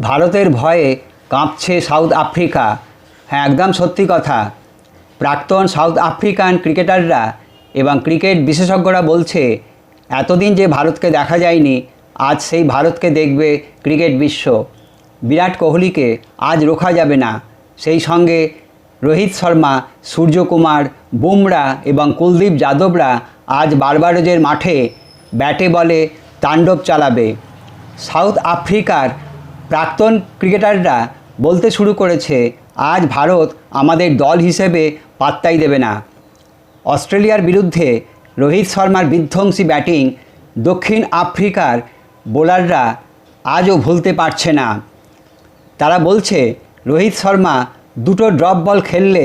ভারতের ভয়ে কাঁপছে সাউথ আফ্রিকা। হ্যাঁ একদম সত্যি কথা। প্রাক্তন সাউথ আফ্রিকান ক্রিকেটাররা এবং ক্রিকেট বিশেষজ্ঞরা বলছে, এতদিন যে ভারতকে দেখা যায়নি, আজ সেই ভারতকে দেখবে ক্রিকেট বিশ্ব। বিরাট কোহলিকে আজ রোখা যাবে না। সেই সঙ্গে রোহিত শর্মা, সূর্যকুমার, বুমরা এবং কুলদীপ যাদবরা আজ বারবারোজের মাঠে ব্যাটে বলে তাণ্ডব চালাবে। সাউথ আফ্রিকার প্রাক্তন ক্রিকেটাররা বলতে শুরু করেছে, আজ ভারত আমাদের দল হিসেবে পাত্তাই দেবে না। অস্ট্রেলিয়ার বিরুদ্ধে রোহিত শর্মার বিধ্বংসী ব্যাটিং দক্ষিণ আফ্রিকার বোলাররা আজও ভুলতে পারছে না। তারা বলছে, রোহিত শর্মা দুটো ড্রপ বল খেললে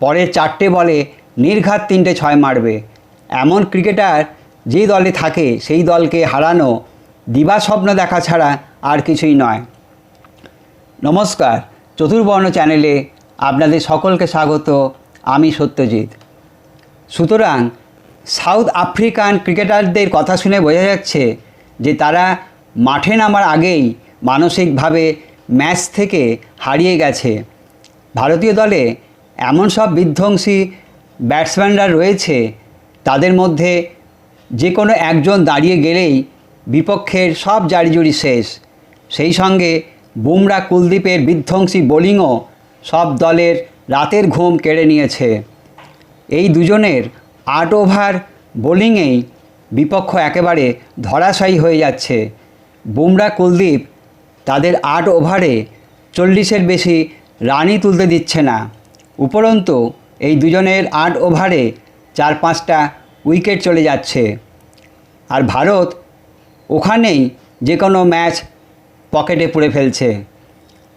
পরের চারটে বলে নির্ঘাত তিনটে ছয় মারবে। এমন ক্রিকেটার যেই দলে থাকে, সেই দলকে হারানো দিবা স্বপ্ন দেখা ছাড়া আর কিছুই নয়। নমস্কার, চতুর্বর্ণ চ্যানেলে আপনাদের সকলকে স্বাগত, আমি সত্যজিৎ। সুতরাং, সাউথ আফ্রিকান ক্রিকেটারদের কথা শুনে বোঝা যাচ্ছে যে তারা মাঠে নামার আগেই মানসিকভাবে ম্যাচ থেকে হারিয়ে গেছে। ভারতীয় দলে এমন সব বিধ্বংসী ব্যাটসম্যানরা রয়েছে, তাদের মধ্যে যে কোনো একজন দাঁড়িয়ে গেলেই বিপক্ষের সব জারিজুরি শেষ। সেই সঙ্গে বুমরা কুলদীপের বিধ্বংসী বোলিংও সব দলের রাতের ঘুম কেড়ে নিয়েছে। এই দুজনের আট ওভার বোলিংয়েই বিপক্ষ একেবারে ধরাশায়ী হয়ে যাচ্ছে। বুমরা কুলদীপ তাদের আট ওভারে চল্লিশের বেশি রানই তুলতে দিচ্ছে না। উপরন্তু এই দুজনের আট ওভারে চার পাঁচটা উইকেট চলে যাচ্ছে। আর ভারত ওখানেই যে কোনো ম্যাচ পকেটে পুড়ে ফেলছে।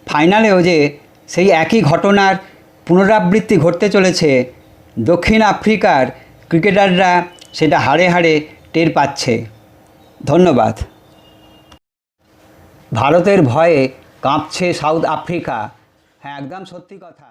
ফাইনালেও যে সেই একই ঘটনার পুনরাবৃত্তি ঘটতে চলেছে, দক্ষিণ আফ্রিকার ক্রিকেটাররা সেটা হাড়ে হাড়ে টের পাচ্ছে। ধন্যবাদ। ভারতের ভয়ে কাঁপছে সাউথ আফ্রিকা। হ্যাঁ একদম সত্যি কথা।